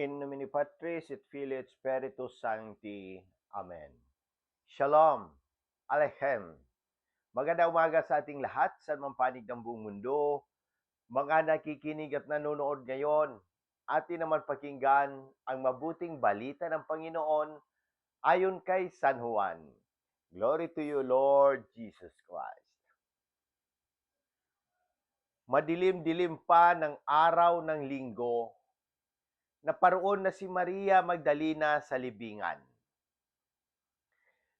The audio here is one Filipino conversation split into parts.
In nomine Patris et Filii et Spiritus Sancti. Amen. Shalom. Aleichem. Magandang umaga sa ating lahat sa mang panig ng buong mundo. Mga nakikinig at nanonood ngayon, atin naman pakinggan ang mabuting balita ng Panginoon ayon kay San Juan. Glory to you, Lord Jesus Christ. Madilim-dilim pa ng araw ng linggo, naparoon na si Maria Magdalena sa libingan.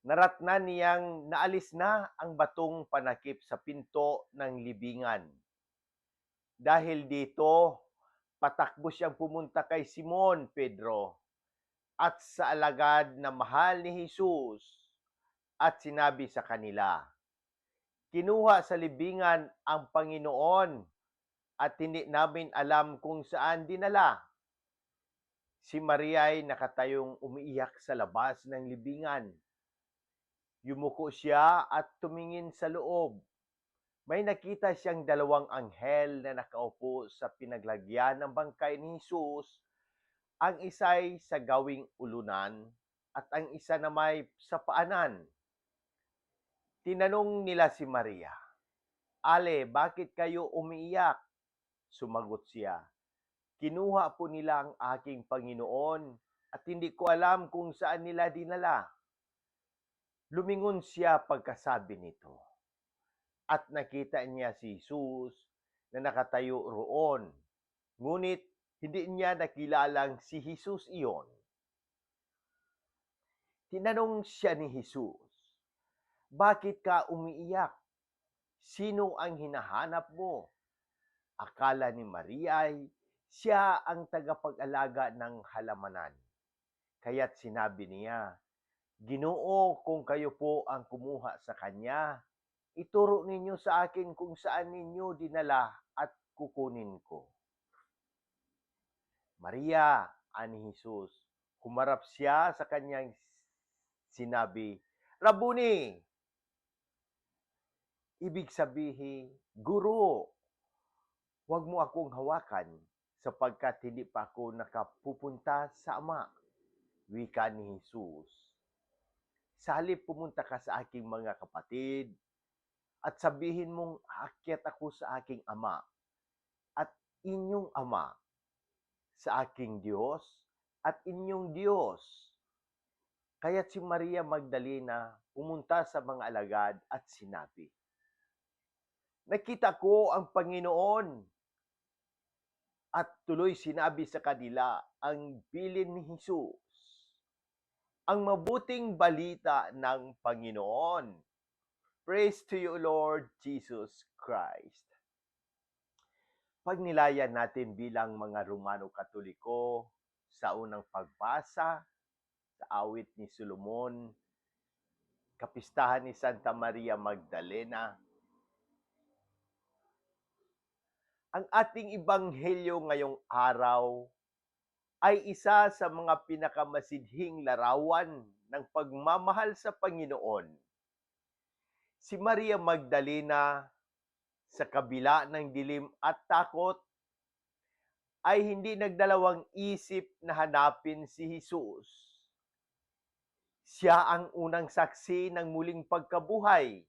Naratnan niyang naalis na ang batong panakip sa pinto ng libingan. Dahil dito, patakbo siyang pumunta kay Simon Pedro at sa alagad na mahal ni Jesus at sinabi sa kanila, Kinuha sa libingan ang Panginoon at hindi namin alam kung saan dinala. Si Maria ay nakatayong umiiyak sa labas ng libingan. Yumuko siya at tumingin sa loob. May nakita siyang dalawang anghel na nakaupo sa pinaglagyan ng bangkay ni Jesus. Ang isa'y sa gawing ulunan at ang isa na may sa paanan. Tinanong nila si Maria, Ale, bakit kayo umiiyak? Sumagot siya, Kinuha po nila ang aking Panginoon at hindi ko alam kung saan nila dinala. Lumingon siya pagkasabi nito. At nakita niya si Jesus na nakatayo roon. Ngunit hindi niya nakilalang si Jesus iyon. Tinanong siya ni Jesus, Bakit ka umiiyak? Sino ang hinahanap mo? Akala ni Maria ay siya ang tagapag-alaga ng halamanan. Kaya't sinabi niya, Ginoo, kung kayo po ang kumuha sa kanya, ituro ninyo sa akin kung saan ninyo dinala at kukunin ko. Maria, ani Jesus, humarap siya sa kanyang sinabi, Rabuni! Ibig sabihin, Guro, huwag mo akong hawakan sapagkat hindi pa ako nakapupunta sa Ama. Wika ni Jesus. Sa halip pumunta ka sa aking mga kapatid at sabihin mong aakyat ako sa aking Ama at inyong Ama sa aking Diyos at inyong Diyos. Kaya't si Maria Magdalena pumunta sa mga alagad at sinabi, Nakita ko ang Panginoon at tuloy sinabi sa kanila ang bilin ni Jesus, ang mabuting balita ng Panginoon. Praise to you, Lord Jesus Christ. Pagnilayan natin bilang mga Romano Katoliko sa unang pagbasa sa awit ni Solomon, kapistahan ni Santa Maria Magdalena, ang ating ibanghelyo ngayong araw ay isa sa mga pinakamasidhing larawan ng pagmamahal sa Panginoon. Si Maria Magdalena, sa kabila ng dilim at takot, ay hindi nagdalawang isip na hanapin si Jesus. Siya ang unang saksi ng muling pagkabuhay,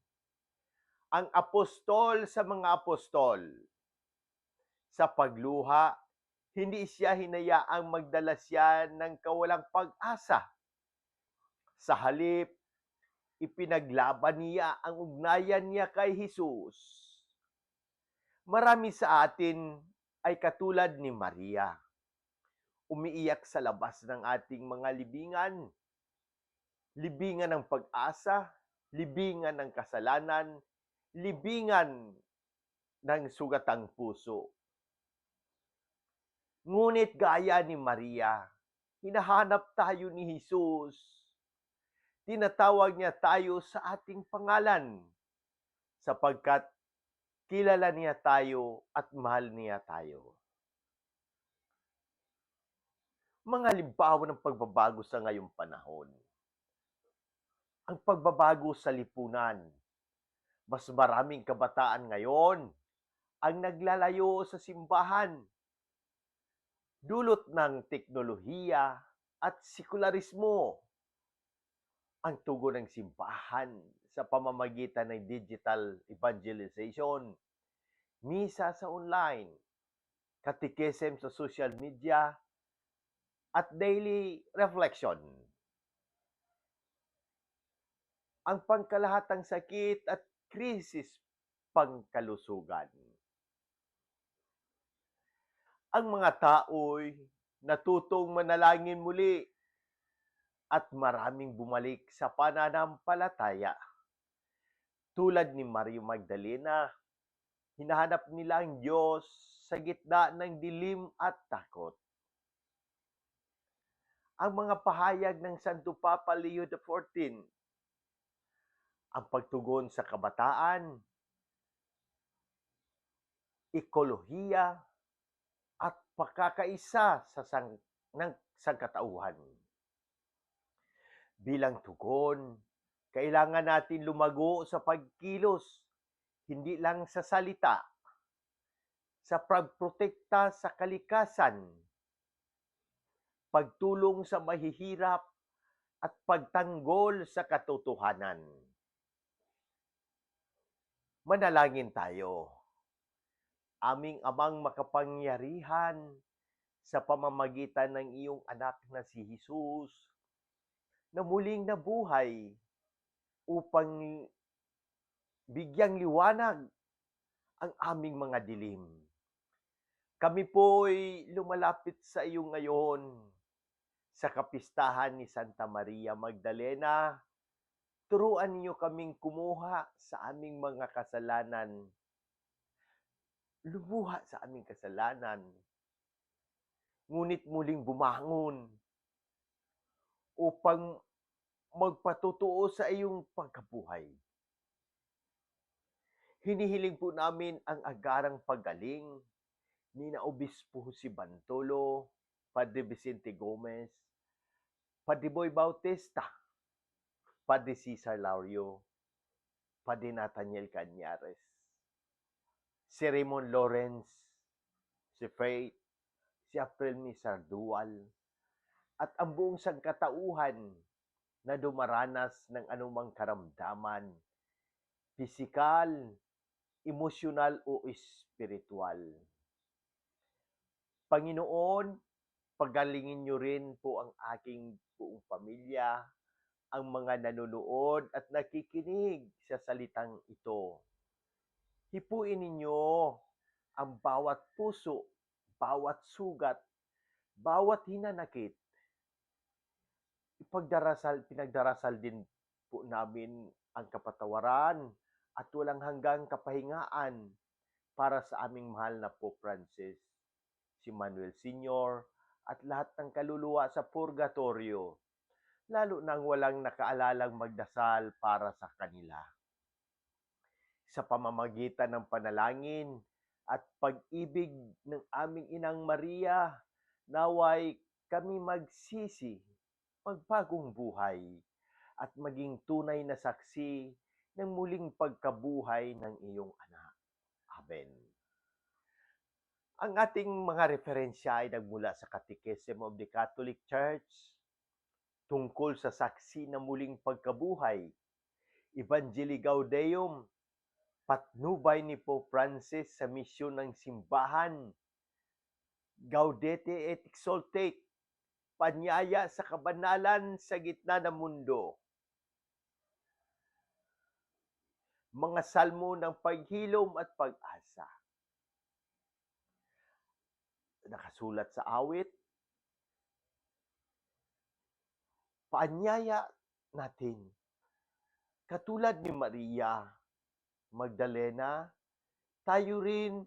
ang apostol sa mga apostol sa pagluha, hindi siya hinayaang magdala siya ng kawalang pag-asa. Sa halip, ipinaglaban niya ang ugnayan niya kay Jesus. Marami sa atin ay katulad ni Maria. Umiiyak sa labas ng ating mga libingan. Libingan ng pag-asa, libingan ng kasalanan, libingan ng sugatang puso. Ngunit gaya ni Maria, hinahanap tayo ni Jesus. Tinatawag niya tayo sa ating pangalan sapagkat kilala niya tayo at mahal niya tayo. Mga halimbawa ng pagbabago sa ngayong panahon. Ang pagbabago sa lipunan. Mas maraming kabataan ngayon ang naglalayo sa simbahan dulot ng teknolohiya at sekularismo. Ang tugon ng simbahan sa pamamagitan ng digital evangelization, misa sa online, catechism sa social media, at daily reflection. Ang pangkalahatang sakit at krisis pangkalusugan. Ang mga tao'y natutong manalangin muli at maraming bumalik sa pananampalataya. Tulad ni Mario Magdalena, hinahanap nila ang Diyos sa gitna ng dilim at takot. Ang mga pahayag ng Santo Papa Leo XIV, ang pagtugon sa kabataan, ekolohiya, at pakakaisa sa sang, ng sangkatauhan. Bilang tugon, kailangan natin lumago sa pagkilos, hindi lang sa salita, sa pagprotekta sa kalikasan, pagtulong sa mahihirap, at pagtanggol sa katotohanan. Manalangin tayo. Aming amang makapangyarihan sa pamamagitan ng iyong anak na si Jesus na muling nabuhay upang bigyang liwanag ang aming mga dilim. Kami po'y lumalapit sa iyo ngayon sa kapistahan ni Santa Maria Magdalena. Turuan niyo kaming kumuha sa aming mga kasalanan. Lumuha sa aming kasalanan. Ngunit muling bumangon upang magpatutuo sa iyong pagkabuhay. Hinihiling po namin ang agarang paggaling ni na Obispo si Bantolo, Padre Vicente Gomez, Padre Boy Bautista, Padre Cesar Laurio, Padre Nathaniel Cañares, si Raymond Lawrence, si Faith, si April Sardual, at ang buong sangkatauhan na dumaranas ng anumang karamdaman, pisikal, emosyonal o espiritual. Panginoon, pagalingin niyo rin po ang aking buong pamilya, ang mga nanonood at nakikinig sa salitang ito. Hipuin ninyo ang bawat puso, bawat sugat, bawat hinanakit. Ipagdarasal, pinagdarasal din po namin ang kapatawaran at walang hanggang kapahingaan para sa aming mahal na Pope Francis, si Manuel Sr., at lahat ng kaluluwa sa purgatorio, lalo nang walang nakaalalang magdasal para sa kanila. Sa pamamagitan ng panalangin at pag-ibig ng aming inang Maria, naway kami magsisi, magbagong buhay, at maging tunay na saksi ng muling pagkabuhay ng iyong anak. Amen. Ang ating mga referensya ay nagmula sa Catechism of the Catholic Church tungkol sa saksi na muling pagkabuhay, Evangelii Gaudium, patnubay ni Pope Francis sa misyon ng simbahan, Gaudete et Exultate, panyaya sa kabanalan sa gitna ng mundo. Mga salmo ng paghilom at pag-asa. Nakasulat sa awit. Paanyaya natin. Katulad ni Maria Magdalena, tayo rin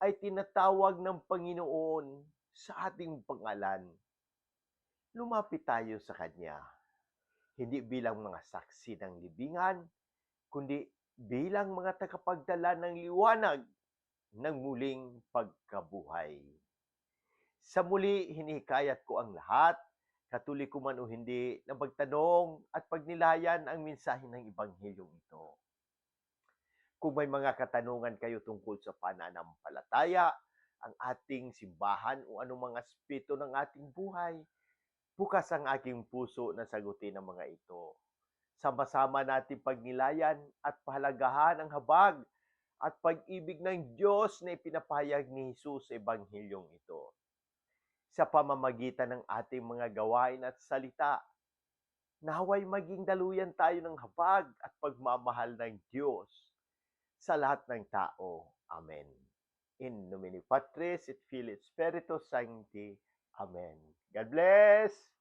ay tinatawag ng Panginoon sa ating pangalan. Lumapit tayo sa Kanya, hindi bilang mga saksi ng libingan, kundi bilang mga tagapagdala ng liwanag ng muling pagkabuhay. Sa muli, hinihikayat ko ang lahat, katulik ko man o hindi, na magtanong at pagnilayan ang mensahe ng Ebanghilyong ito. Kung may mga katanungan kayo tungkol sa pananampalataya, ang ating simbahan o anong mga aspeto ng ating buhay. Bukas ang aking puso na sagutin ang mga ito. Sama-sama natin pagnilayan at pahalagahan ang habag at pag-ibig ng Diyos na ipinapahayag ni Jesus sa Ebanghilyong ito. Sa pamamagitan ng ating mga gawain at salita, naway maging daluyan tayo ng habag at pagmamahal ng Diyos sa lahat ng tao. Amen. In nomine Patris et Filii et Spiritus Sancti. Amen. God bless!